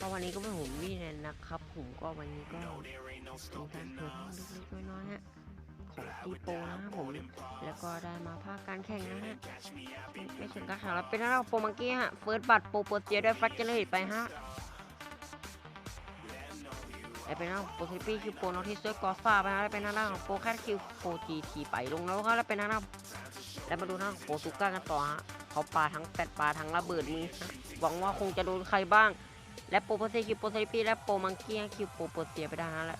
ก็วันนี้ก็เป็นผมวี่แนนนะครับ ผมก็วันนี้ก็เป็นการเปิดห้องเล็กๆน้อยๆฮะของตีโปนะครับผม แล้วก็ได้มาภาคการแข่งนะฮะ ไม่ถึงการแข่งแล้วเป็นหน้าโปรมังกี้ฮะ เฟิร์สบัตโปรโปรเจียด้วยฟักเจเนอร์ไปฮะไอเป็นหน้าโปรซิปี้คิวโปรนอทิสด้วยกอฟ้าไปฮะแล้วเป็นหน้าของโปรแคทคิวโปรจีทีไปลงแล้วครับแล้วเป็นหน้าแล้วมาดูหน้าของโปรซูก้ากันต่อฮะ เขาปาทั้งแปดปาทั้งระเบิดมือฮะหวังว่าคงจะโดนใครบ้าง และโปรโปเซคิวโปรเซปีและโปรมังกี้คิวโปรโปรเซียไปได้ฮะและ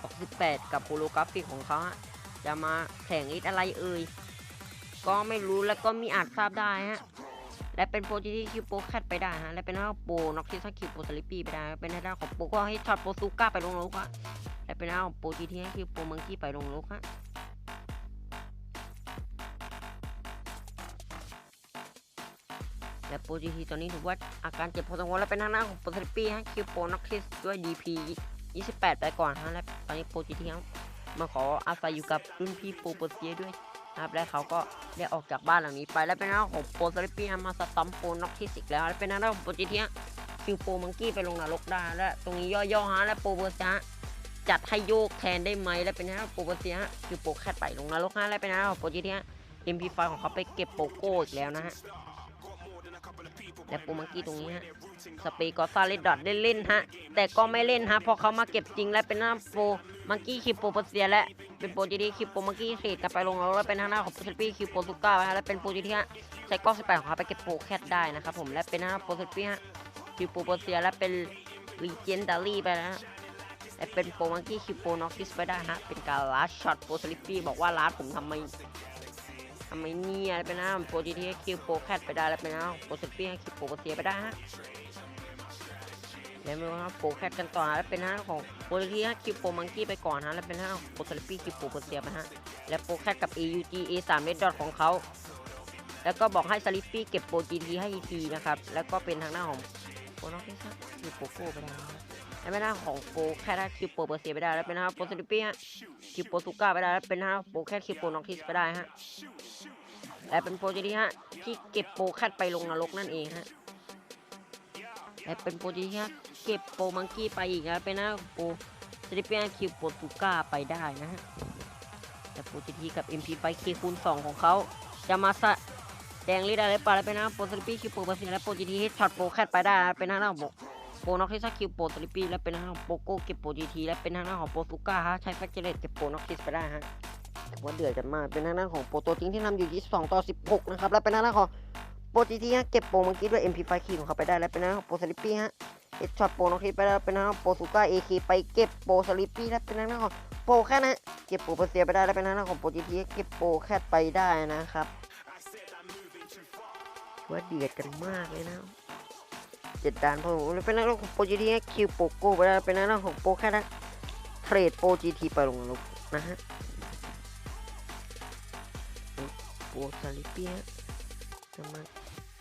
ออก18กับโปโลกราฟิกของเขาฮะจะมาแข่งอีทอะไรเอ่ยก็ไม่รู้แล้วก็มีอาจทราบได้ฮะและเป็นโปรจีที่คิวโปรแคทไปได้ฮะและเป็นหน้าโปรน็อกที่ซักคิวโปรสลิปปี้ไปได้เป็นหน้าของโปรก็ให้ช็อตโปรซูก้าไปลงลุกฮะและเป็นหน้าของโปรจีที่ให้คิวโปรมังกี้ไปลงลุกฮะ และโปรจีทีตอนนี้ถือว่าอาการเจ็บพอสมควรแล้วเป็นทางหน้าของโปรสลิปปี้ฮะคิวโปรน็อกทิสด้วย DP 28 ไปก่อนฮะและตอนนี้โปรจีทีครับมาขออาศัยอยู่กับรุ่นพี่โปรโปรเซียด้วยนะครับและเขาก็ได้ออกจากบ้านหลังนี้ไปแล้วเป็นหน้าของโปรสลิปปี้มาสตัมโปรน็อกที่สิกแล้วและเป็นหน้าของโปรจิเทียคิวโปรมังกี้ไปลงนรกได้และตรงนี้ย่อๆฮะและโปรเบอร์จ้าจัดให้โยกแทนได้ไหมและเป็นหน้าของโปรเบอร์เซียคิวโปรแคทไปลงนรกฮะและเป็นหน้าของโปรจิเทีย MP5 ของเขาไปเก็บโปโก้อีกแล้วนะฮะ และโปรมังกี้ตรงนี้ฮะสเปก็ซาเลดดอทเล่นๆฮะ แต่ก็ไม่เล่นฮะเพราะเขามาเก็บจริงและเป็นหน้าโปรมังกี้คิวโปรเปอร์เซียและเป็นโปรจีดีคิวโปรมังกี้เทรดกันไปลงแล้วแล้วเป็นทางหน้าของโปรเซปี้คิวโปรซูก้าฮะและเป็นโปรจีดีฮะใช้กล้องสแปดของเขาไปเก็บโปรแคทได้นะครับผมและเป็นหน้าโปรเซปี้ฮะคิวโปรโปรเซียและเป็นรีเจนดารี่ไปนะฮะและเป็นโปรมังกี้คิวโปรน็อกคิสไปได้ฮะเป็นการลัดช็อตโปรสลิปปี้บอกว่าลัดผมทำไม ทำไมเนี่ยและเป็นหน้าโปรจีดีคิวโปรแคทไปได้และเป็นหน้าโปรสเปี้คิวโปรโปรเซียไปได้ฮะแล้วมาครับโปรแคทกันต่อแล้วเป็นห้าของโปรที่คิวโปรมังกี้ไปก่อนฮะแล้วเป็นหน้าโปรสลิปปี้คิวโปรโปรเซียไปฮะและโปรแคทกับ AUG A 3 เมดดอทของเขาแล้วก็บอกให้สลิปปี้เก็บโปร GT ให้อีทีนะครับแล้วก็เป็นทางหน้าของโปรน็อกที่ซักคิวโปรโก้ไปได้นะแล้วเป็นหน้าของโปรแคทคิวโปรโปรเซียไปได้แล้วเป็นหน้าโปรสลิปปี้ฮะคิวโปรซูก้าไปได้แล้วเป็นหน้าโปรแคทคิวโปรน็อกทิสไปได้ฮะ และเป็นโปร GT ฮะที่เก็บโปรแคทไปลงนรกนั่นเองฮะและเป็นโปร GT ฮะเก็บโปรมังกี้ไปอีกนะเป็นหน้าโปรสลิปเปียนคิวโปรตุก้าไปได้นะฮะแต่โปรจีทีกับ MP ไปเคคูณ2ของเขาจะมาสะแดงลิดอะไรปะแล้วเป็นหน้าโปรสลิปปี้คิวโปรเปอร์ซ็นและโปรจีทีช็อตโปรแคทไปได้นะเป็นหน้าของโปรน็อกทิสคิวโปรสลิปปี้และเป็นหน้าของโปโก้เก็บโปรจีทีและเป็นหน้าของโปรตุก้าฮะใช้แฟกเจเลตเก็บโปรน็อกทิสไปได้ฮะ ถือว่าเดือดกันมาก เป็นหน้าของโปรตัวจริงที่นำอยู่ 22 ต่อ 16 นะครับ และเป็นหน้าของโปรจีทีฮะเก็บโปรเมังกี้ด้วย MP5 คีของเขาไปได้ และเป็นหน้าของโปรสลิปปี้ฮะเอ็ดช็อตโปรน้อคิดไปแล้วเป็นทางด้านโปรซูก้าเอคไปเก็บโปรสลิปปี้แล้วเป็นทางด้านของโปรแคทนะเก็บโปรเปอร์เซียไปได้แล้วเป็นทางด้านของโปรจีทีเก็บโปรแคทไปได้นะครับว่าเดือดกันมากเลยนะเจ็ดด่านพอผมเป็นทางด้าของโปรจีทีคิวโปโก้ไปได้เป็นทางด้าของโปรแคทนะเทรดโปรจีทีไปลงลงนะฮะ โปรสลิปปี้ฮะจะมา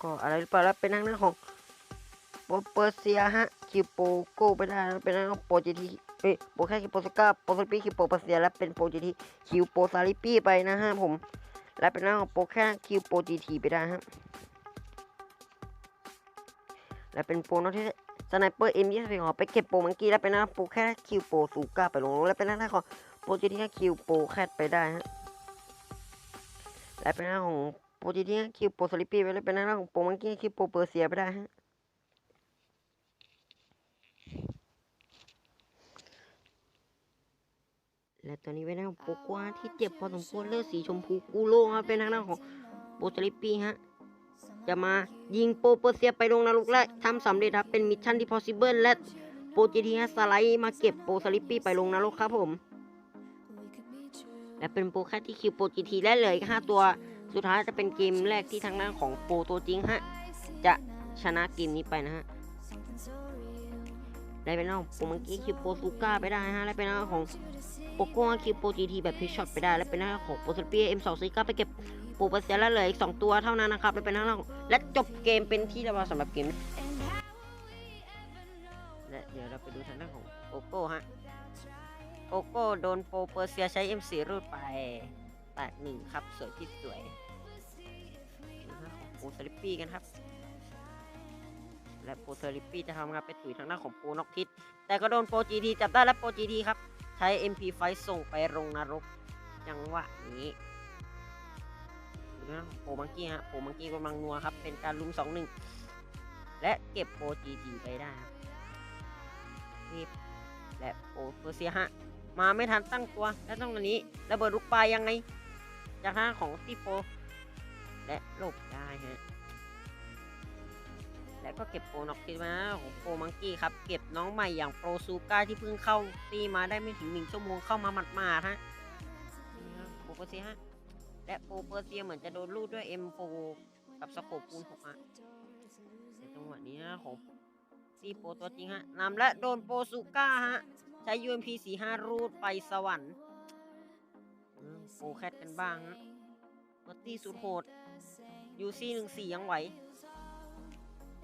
ก็อะไรหรือเปล่าแล้วเป็นทางด้านของโปรเปอร์เซียฮะคิวโปโก้ไปได้แล้วเป็นของโปรจีทีเอ้ยโปรแค่คิวโปสก้าโปรสลิปี้คิวโปเปอร์เซียและเป็นโปรจีทีคิวโปซาลิปี้ไปนะฮะผมและเป็นของโปรแค่คิวโปจีทีไปได้ฮะและเป็นโปรนอที่สไนเปอร์เอ็มยี่สิบสี่ของไปเก็บโปรมังกี้และเป็นหน้าโปรแค่คิวโปซูก้าไปลงและเป็นหน้าของโปรจีทีคิวโปแคทไปได้ฮะ และเป็นหน้าของโปรจีทีคิวโปซาลิปปี้ไปและเป็นหน้าของโปรมังกี้คิวโปเปอร์เซียไปได้ฮะและตอนนี้เป็นทางของโปกวาที่เจ็บพอสมควรเลือดสีชมพูกูโล่ครับเป็นทางด้านของโปสลิปปี้ฮะจะมายิงโปรเปอร์เซียไปลงนรกและทำสำเร็จครับเป็นมิชชั่นที่ possible และโปรจีทีฮะสไลด์มาเก็บโปรสลิปปี้ไปลงนรกครับผม และเป็นโปรแค่ที่คิวโปรจีทีและเหลืออีกห้าตัว สุดท้ายจะเป็นเกมแรกที่ทางด้านของโปรตัวจริงฮะ จะชนะเกมนี้ไปนะฮะ ได้เป็นหน้าของโปรมังกี้คิวโปรซูก้าไปได้ฮะ และเป็นหน้าของโปโก้คิวโปรจีทีแบบพิชช็อตไปได้ และเป็นหน้าของโปรสเปียเอ็มสองซีก้าไปเก็บโปรเปอร์เซียแล้วเหลืออีกสองตัวเท่านั้นนะครับ และเป็นหน้าของและจบเกมเป็นที่เรียบร้อยสำหรับเกมและเดี๋ยวเราไปดูทางด้านของโปโก้ฮะ โปโก้โดนโปรเปอร์เซียใช้ M4 รูดไปแตกหนึ่งครับ สวยที่สวยดูทางด้านของปรสลิปปี้กันครับ และโปรเซอริปปี้จะทำงานไปตุ๋ยทางด้าของปรน็อกทิสแต่ก็โดนโปรจีทีจับได้และโปรจีทีครับ ใช้ MP ไฟส่งไปลงนรกจังวะนี้ดูนะโปมังกี้ฮะโปรมังกี้กำลังนัวครับ เป็นการลุมสองหนึ่งและเก็บโปรจีทีไปได้ครับรีบและโปรเปอร์เซียฮะ มาไม่ทันตั้งตัว และต้องอันนี้ระเบิดลูกปลายยังไง จากทางของตีโปและหลบได้ฮะและก็เก็บโปรน็อกคิดมาของโปรมังกี้ครับ เก็บน้องใหม่อย่างโปรซูก้าที่เพิ่งเข้าตีมาได้ไม่ถึงหนึ่งชั่วโมงเข้ามาหมาดๆฮะนี่ฮะโปรเปอร์เซียฮะและโปรเปอร์เซียเหมือนจะโดนลูดด้วย M4 กับสโคปปูนหกฮะจังหวะนี้นะของตีโปรตัวจริงฮะนำและโดนโปรซูก้าฮะ ใช้ UMP 45รูดไปสวรรค์อืมโปรแคทกันบ้างฮะเมอร์ตี้สุดโหด UC 14ยังไหว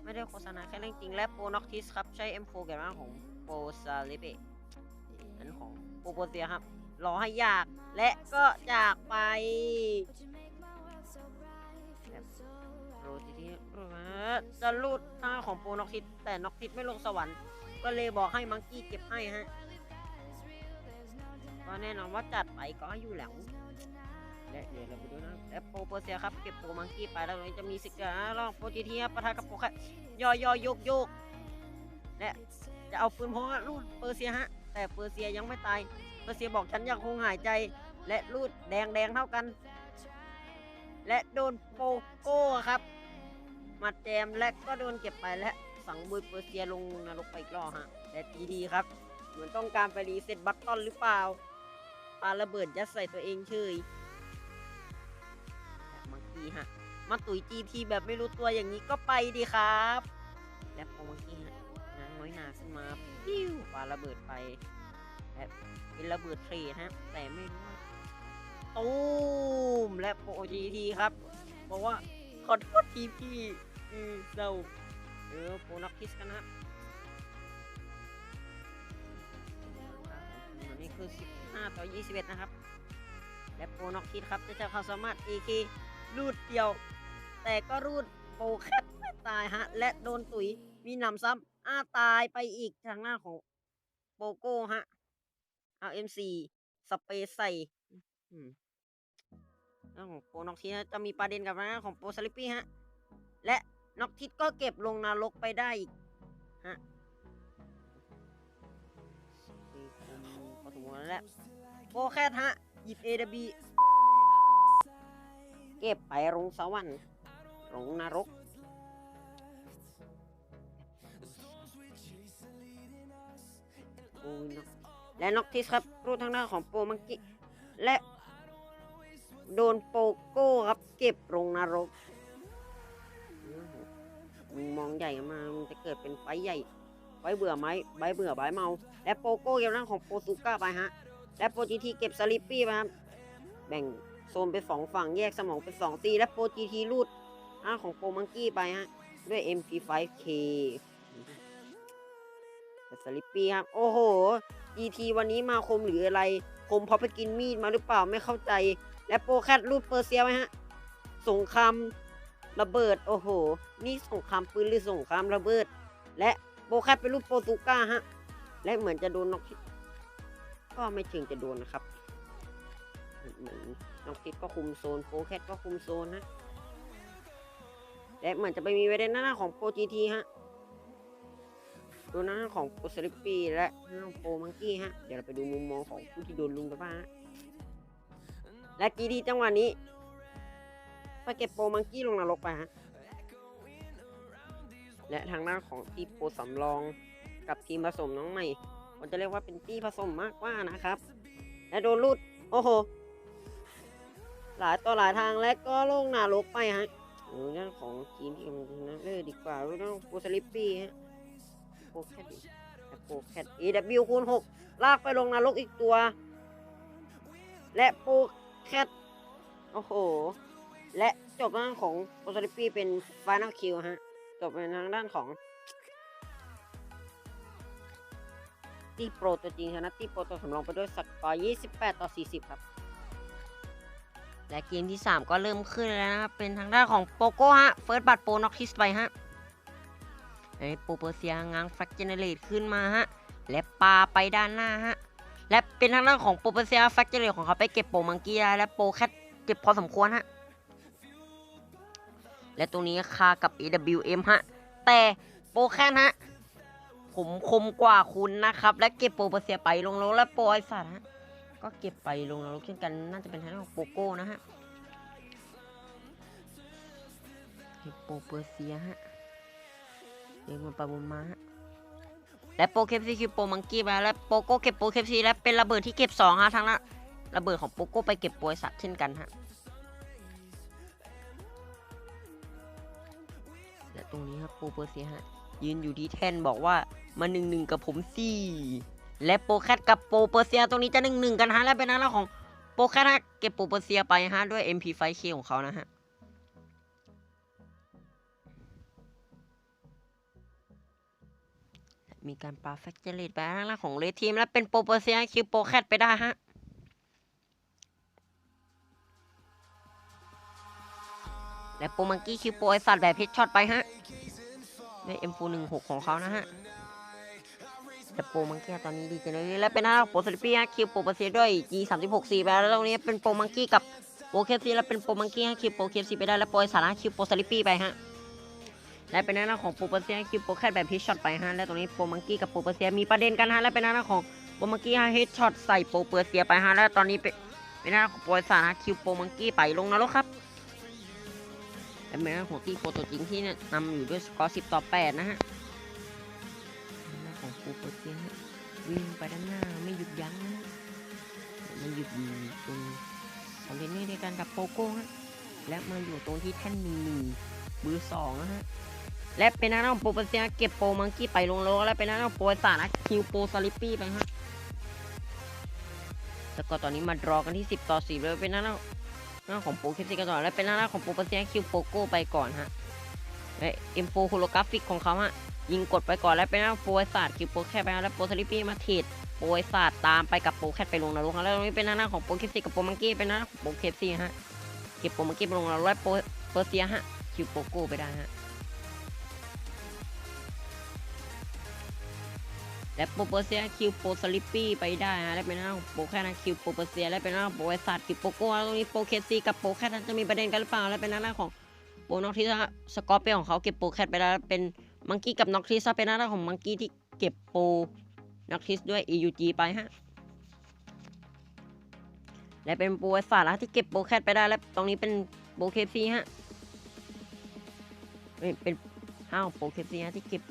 ไม่ได้โฆษณาแค่เรื่องจริงและโปรน็อกทิสครับ ใช้ M4 แกนร่างของโปรซาลิเบะนั้นของโปรโปเซียครับ รอให้ยากและก็จากไปแบบโรทีทีจะลูดหน้าของโปรน็อกทิสแต่น็อกทิสไม่ลงสวรรค์ ก็เลยบอกให้มังกี้เก็บให้ฮะ ก็แน่นอนว่าจัดไปก็อยู่แล้วและเดี๋ยวเราไปดูนะและโปรเปอร์เซียครับเก็บโปรมังกี้ไปแล้วตรงนี้จะมีสิกาลองโปรจีทีครับประทะกับโปรแคทย่อย่อโยกโยกและจะเอาปืนพกรูดเปอร์เซียฮะแต่เปอร์เซียยังไม่ตายเปอร์เซียบอกฉันยังคงหายใจ และรูดแดงแดงเท่ากัน และโดนโปโก้ครับมาแจมและก็โดนเก็บไปและสังบุยเปอร์เซียลงนรกไปอีกรอบฮะและทีดีครับ เหมือนต้องการไปรีเซ็ตบัตตอนหรือเปล่า ปาระเบิดยัดใส่ตัวเองเฉยมังกี้ฮะมาตุ๋ยจีทีแบบไม่รู้ตัวอย่างนี้ก็ไปดีครับและพอมังกี้ฮะนางน้อยหนาขึ้นมาปิ้วปาระเบิดไปและเป็นระเบิดเทรดฮะ แต่ไม่รู้ว่าตูมและโปรจีทีครับบอกว่าขอโทษทีพี่อืมเราเออโปรนักคิสกันนะครับ คือ 15 ต่อ 21 นะครับ และโปรน็อกคิดครับจะเจอความสามารถ AK รูดเดียว แต่ก็รูดโปรแคทไม่ตายฮะ และโดนตุ๋ยมีหนำซ้ำอ้าตายไปอีกทางหน้าของโปโก้ฮะเอา M4 สเปรย์ใส่เรื่องของโปน็อกทิดจะมีประเด็นกับทางหน้าของโปสลิปปี้ฮะ และน็อกทิดก็เก็บลงนรกไปได้อีกฮะ มพอสมควรแล้วโปรแคทฮะหยิบ AW เก็บไปลงสวรรค์ลงนรก โอ้ยนอะและน็อกทิสครับรูดทางหน้าของโปมังกี้และโดนโปโก้ครับ เก็บลงนรกมึงมองใหญ่มามันจะเกิดเป็นไฟใหญ่ ไว้เบื่อไหมใบเบื่อใบเมา และโปโก้เก็บร่างของโปซูก้าไปฮะ และโปรจีทีเก็บสลิปปี้ไปครับแบ่งโซนเป็นสองฝั่งแยกสมองเป็นสองตีและโปรจีทีรูดร่าของโปรมังกี้ไปฮะ ด้วย MP5K แต่สลิปปี้ครับ โอ้โห GT วันนี้มาคมหรืออะไร คมเพราะไปกินมีดมาหรือเปล่าไม่เข้าใจ และโปรแคทรูดเปอร์เซียไหมฮะ สงครามระเบิด โอ้โห นี่สงครามปืนหรือสงครามระเบิด และ ปรแคทเป็นรูปโปรตุก้าฮะ และเหมือนจะโดนน็อกทิปก็ไม่เชิงจะโดนนะครับ เหมือนน็อกทิปก็คุมโซนโปรแคทก็คุมโซนนะและเหมือนจะไปมีไว้ในหน้าของโปรจีทีฮะดูหน้าของโปรสลิปปี้และหน้าของโปรมังกี้ฮะ เดี๋ยวเราไปดูมุมมองของผู้ที่โดนลุงกันบ้างฮะและกีดีจังหวะนี้ไปเก็บโปรมังกี้ลงนรกไปฮะ และทางด้านของทีมโปรสำรอง กับทีมผสมน้องใหม่ผมจะเรียกว่าเป็นทีผสมมากกว่านะครับ และโดนลูดโอ้โห หลายต่อหลายทางและก็ลงนรกไปฮะดูเรื่องของทีมที่กำลังชนะเลยดีกว่าเรื่องโปรสลิปปี้ฮะโปรแคทดิและโปรแคท AW คูณ6ลากไปลงนรกอีกตัว และโปรแคทโอ้โห และจบด้านของโปรสลิปปี้เป็น Final Kill ฮะ จบเป็นทางด้านของตีโปรตัวจริงชนะตีโปรตัวสำรองไปด้วยสกอร์ 28 ต่อ 40 ครับ และเกมที่ 3 ก็เริ่มขึ้นแล้วนะครับ เป็นทางด้านของโปโก้ฮะ เฟิร์สบัตโปรน็อกทิสไปฮะไอ้โปรเปอร์เซียง้างแฟกเจเนเรตขึ้นมาฮะ และปาไปด้านหน้าฮะ และเป็นทางด้านของโปรเปอร์เซียแฟกเจเนเรตของเขาไปเก็บโปมังกี้ได้และโปรแคทเก็บพอสมควรฮะ และตรงนี้คากับ AWM ฮะ แต่โปรแคทฮะ ผมคมกว่าคุณนะครับ และเก็บโปรเปอร์เซียไปลงแล้วและโปรไอสัตว์ฮะ ก็เก็บไปลงแล้วเช่นกัน น่าจะเป็นทางของโปโก้นะฮะเก็บโปรเปอร์เซียฮะเดินมาปะบนมาฮะและโปรเคปซีคือโปรมังกี้ไปและโปโก้เก็บโปรเคปซีและเป็นระเบิดที่เก็บสองฮะทั้งละระเบิดของโปโก้ไปเก็บโปรไอสัตว์เช่นกันฮะ ตรงนี้ครับโปรเปอร์เซียฮะยืนอยู่ที่แท่นบอกว่ามาหนึ่งหนึ่งกับผมสิและโปรแคทกับโปรเปอร์เซียตรงนี้จะหนึ่งหนึ่งกันฮะและเป็นหน้าของโปรแคทฮะเก็บโปรเปอร์เซียไปฮะด้วย MP5K ของเขานะฮะมีการปาแฟกเจอร์ไปทางล่างของเลทีม และเป็นโปรเปอร์เซียคิวโปรแคทไปได้ฮะ และโปรมังกี้คิวโปรไอสัตว์แบบพิชช็อตไปฮะด้วย M416 ของเขานะฮะแต่โปรมังกี้ตอนนี้ดีจังเลยและเป็นหน้าโปสลิปี้ฮะคิวโปเปร์เซียด้วย G364 ไปแล้วตรงนี้เป็นโปรมังกี้กับโปเคฟซีและเป็นโปรมังกี้ฮะคิวโปเคฟซีไปได้และโปรไอสัตว์ฮะคิวโปสลิปี้ไปฮะและเป็นหน้าของโปเปร์เซียคิวโปแคทแบบพิชช็อตไปฮะและตรงนี้โปรมังกี้กับโปเปร์เซียมีประเด็นกันฮะและเป็นหน้าของโปรมังกี้ฮะเฮดช็อตใส่โปเปเซียไปฮะและตอนนี้เป็นเป็นหน้าของโปรไอสัตว์ฮะคิวโปมังกี้ไปลงนรกครับ และเป็นหน้าของตีโปรตัวจริงที่นำอยู่ด้วยสกอร์ 10 ต่อ 8 นะฮะหน้าของโปรเปรเซียฮะวิ่งไปด้านหน้าไม่หยุดยั้งนะฮะไม่หยุดยู่ตรงคอนเทนเนอร์ในการกับโปโก้ฮะและมาอยู่ตรงที่แท่นหนึ่งหนึ่งเบอร์สองนะฮะและเป็นหน้าของโปรเปเซียเก็บโปมังกี้ไปลงโลและเป็นหน้าของโปรสานะคิวโปสลิปปี้ไปฮะแล้วก็ตอนนี้มาดรอกันที่ 10 ต่อ 4 เลยเป็นหน้า หน้าของโปรเคปซีกันต่อและเป็นหน้าของโปรเปเซียคิวโปโก้ไปก่อนฮะและเอ็มโฟโฮโลกราฟิกของเขาฮะยิงกดไปก่อนแล้วเป็นหน้าโปรไอศาสตร์คิวโปรแคทไปแล้วโปรสลิปปี้มาถีดโปรไอศาสตร์ตามไปกับโปรแคทไปลงนรกแล้วตรงนี้เป็นหน้าของโปรเคปซีกับโปรมังกี้เป็นหน้าของโปรเคปซีฮะเก็บโปรมังกี้ไปลงนรกและโปรเปอร์เซียฮะคิวโปโก้ไปได้ฮะ และโปรเปอร์เซียคิวโปสลิปปี้ไปได้ฮะและเป็นหน้าของโปแคทนะคิวโปรเปอร์เซียและเป็นหน้าของโปไอสัตว์คิวโปโก้ตรงนี้โปเคซีกับโปแคทจะมีประเด็นกันหรือเปล่าและเป็นหน้าของโปน็อกทิสสกอร์เปียของเขาเก็บโปแคทไปแล้วเป็นมังกี้กับน็อกทิสเป็นหน้าของมังกี้ที่เก็บโปน็อกทิสด้วย EUG ไปฮะและเป็นโปไอสัตว์นะที่เก็บโปแคทไปได้และตรงนี้เป็นโปเคซีฮะเป็นห้าวโปเคซีฮะที่เก็บ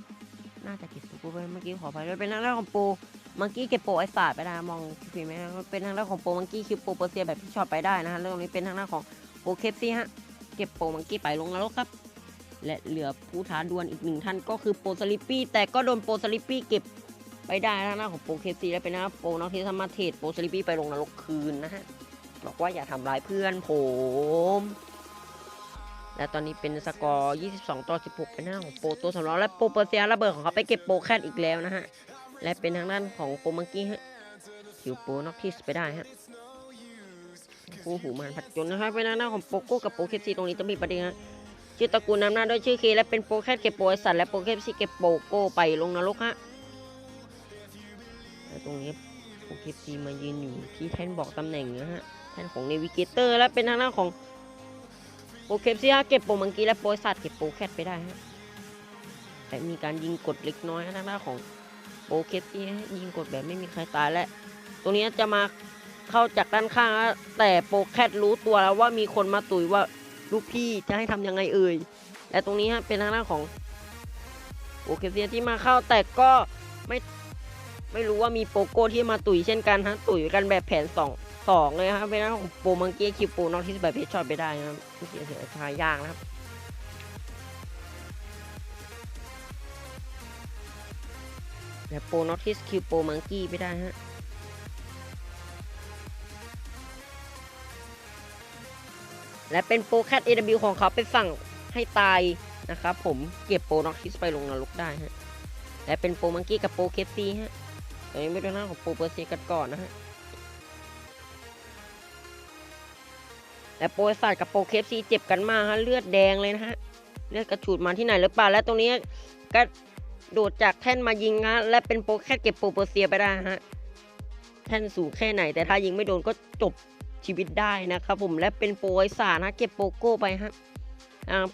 น่าจะเก็บปรไปเมื่อกี้ขอไปด้วยเป็นทางด้านของปรมังกี้เก็บโปรไอศาสตร์ไปได้มองผิดไหมนะเป็นทางด้านของโปรมังกี้คิวโปรเปอร์เซียแบบที่ช็อตไปได้นะฮะแล้วตรงนี้เป็นทางด้านของโปเคปซี่ฮะเก็บโปรมังกี้ไปลงนรกครับ และเหลือผู้ท้าดวลอีกหนึ่งท่านก็คือโปรสลิปปี้แต่ก็โดนโปรสลิปปี้เก็บไปได้ทางด้านของโปรเคปซี่และเป็นทางด้าโปรนอกที่สมาเทรดโปรสลิปปี้ไปลงนรกคืนนะฮะบอกว่าอย่าทำร้ายเพื่อนผม และตอนนี้เป็นสกอร์ 22 ต่อ 16 เป็นหน้าของโปรตัวสำรองและโปรเปอร์เซียระเบิดของเขาไปเก็บโปรแคทอีกแล้วนะฮะ และเป็นทางด้านของโปรมังกี้ฮะคิวโปรน็อกทิสไปได้ฮะคู่หูมันผัดจนนะครับเป็นทางด้านของโปโก้กับโปรเคปซีตรงนี้จะมีประเด็นฮะชื่อตระกูลนำหน้าด้วยชื่อเคและเป็นโปรแคทเก็บโปรไอสัตว์และโปรเคปซีเก็บโปโก้ไปลงนรกฮะและตรงนี้โปรเคปซีมายืนอยู่ที่แท่นบอกตำแหน่งนะฮะแท่นของเนวิเกเตอร์และเป็นทางด้านของ ปรเคปซี่เก็บโปรมังกี้และโปรสัตว์เก็บโปรแคทไปได้ฮะแต่มีการยิงกดเล็กน้อยนะทางด้าของโปรเคปซี่ยิงกดแบบไม่มีใครตายและ ตรงนี้จะมาเข้าจากด้านข้างแต่โปรแคทรู้ตัวแล้วว่ามีคนมาตุยว่าลูกพี่จะให้ทำยังไงเอ่ยและตรงนี้ฮะเป็นทางด้าของโปรเคปซี่ที่มาเข้าแต่ก็ไม่ไม่รู้ว่ามีโปโก้ที่มาตุยเช่นกันฮะตุยกันแบบแผนสอง สองเลยครับเป็นหน้าของโปรมังกี้คิวโปรนอกที่แบบเพชรช็อตไปได้นะครับเสียเสียทายยากนะครับแต่โปรนอติสคิวโปรมังกี้ไปได้ฮะและเป็นโปรแคท AW ของเขาไปสั่งให้ตายนะครับผมเก็บโปรน็อติสไปลงนรกได้ฮะและเป็นโปรมังกี้กับโปรเคสซีฮะตอนนี้ไม่เป็นหน้าของโปรเปอร์ซีกันก่อนนะฮะ และโปรไอศาสตร์กับโปรเคฟซีเจ็บกันมากฮะเลือดแดงเลยนะฮะเลือดกระฉูดมาที่ไหนหรือเปล่าและตรงนี้ก็โดดจากแท่นมายิงฮะและเป็นโปรแคทเก็บโปรเปอร์เซียไปได้ฮะแท่นสูงแค่ไหน แต่ถ้ายิงไม่โดนก็จบชีวิตได้นะครับผมและเป็นโปรไอสารนะเก็บโปโก้ไปฮะ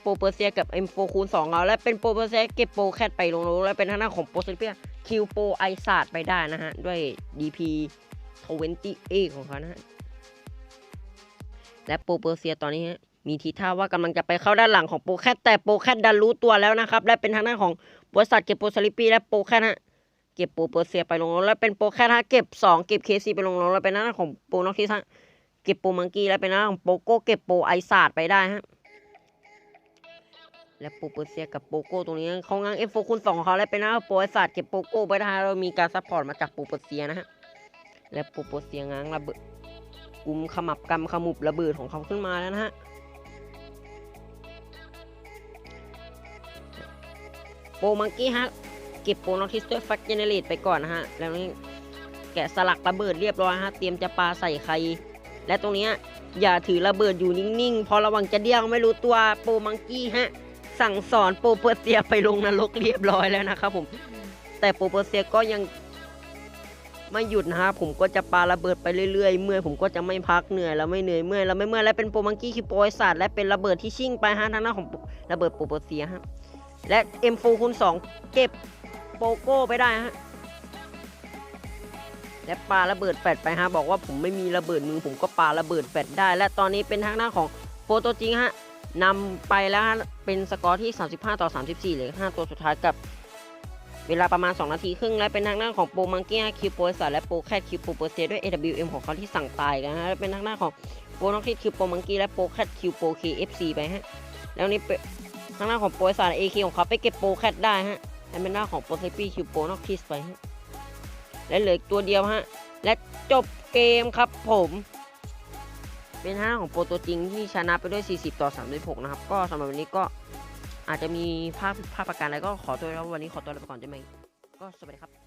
โปรเปอร์เซียกับ M4 คูณ2เอาและเป็นโปรเปอร์เซียเก็บโปรแคทไปลงโลและเป็นทางด้าของโปรเซเปียคิวโปรไอสารไปได้นะฮะ ด้วย DP 28ของเขานะฮะ และโปรเปอร์เซียตอนนี้ฮะมีทีท่าว่ากำลังจะไปเข้าด้านหลังของโปรแคทแต่โปรแคทดันรู้ตัวแล้วนะครับ และเป็นทางด้านของบริษัทเก็บโปรซาลิปีและโปรแคทฮะเก็บโปรเปอร์เซียไปลงรถแล้วเป็นโปรแคทฮะเก็บ 2 เก็บเคซีไปลงรถแล้วเป็นหน้าของโปรน็อกทิสฮะเก็บโปรมังกี้แล้วเป็นหน้าของโปโก้เก็บโปรไอซาดไปได้ฮะและโปรเปอร์เซียกับโปโก้ตรงนี้เขาง้างเอฟโฟคูณสองของเขาและเป็นหน้าโปรไอซาดเก็บโปโก้ไปได้เรามีการซัพพอร์ตมาจากโปรเปอร์เซียนะฮะและโปรเปอร์เซียง้างระเบิด กุมขมับกำขมุบระเบิดของเขาขึ้นมาแล้วนะฮะโปมังกี้ฮะเก็บโปนอทิสด้วยฟักเจเนเรตไปก่อนนะฮะ แล้วนี่แกะสลักระเบิดเรียบร้อยฮะ เตรียมจะปาใส่ใคร และตรงนี้อย่าถือระเบิดอยู่นิ่งๆ พอระวังจะเดี้ยงไม่รู้ตัวโปมังกี้ฮะ สั่งสอนโปเปอร์เซียไปลงนรกเรียบร้อยแล้วนะครับผม แต่โปเปอร์เซียก็ยัง ไม่หยุดนะฮะผมก็จะปาระเบิดไปเรื่อยๆ เมื่อยผมก็จะไม่พักเหนื่อยแล้วไม่เหนื่อยเมื่อยแล้วไม่เมื่อยและเป็นโปรมังกี้คือโปรไอศาสตร์และเป็นระเบิดที่ชิ่งไปฮะทางหน้าของระเบิดโปรเปอร์เซียฮะและ M4 คูณ2เก็บโปโก้ไปได้ฮะและปาระเบิดแฟดไปฮะบอกว่าผมไม่มีระเบิดมือผมก็ปาระเบิดแฟดได้ และตอนนี้เป็นทางหน้าของโปรโตจริงฮะนำไปแล้วฮะเป็นสกอร์ที่ 35 ต่อ 34เหลย5ตัวสุดท้ายกับ เวลาประมาณ 2 นาทีครึ่งและเป็นทางหน้าของโปรมังกี้คิวโปรสัตและโปรแคทคิวโปรเปอร์เซด้วย AWM ของเขาที่สั่งตายกันฮะและเป็นทางหน้าของโปรน็อกทิสคิวโปรมังกี้และโปรแคทคิวโปร KFC ไปฮะแล้วนี่เป็นทางหน้าของโปรสัตเอเคของเขาไปเก็บโปรแคทได้ฮะและเป็นหน้าของโปรเซปี้คิวโปน็อกทิสไปฮะและเหลือตัวเดียวฮะและจบเกมครับผมเป็นหน้าของโปรตัวจริงที่ชนะไปด้วย 40 ต่อ 36 นะครับ ก็สำหรับวันนี้ก็ อาจจะมีภาพภาพประการอะไรก็ขอตัวแล้ววันนี้ขอตัวลาไปก่อนจะไหมก็สวัสดีครับ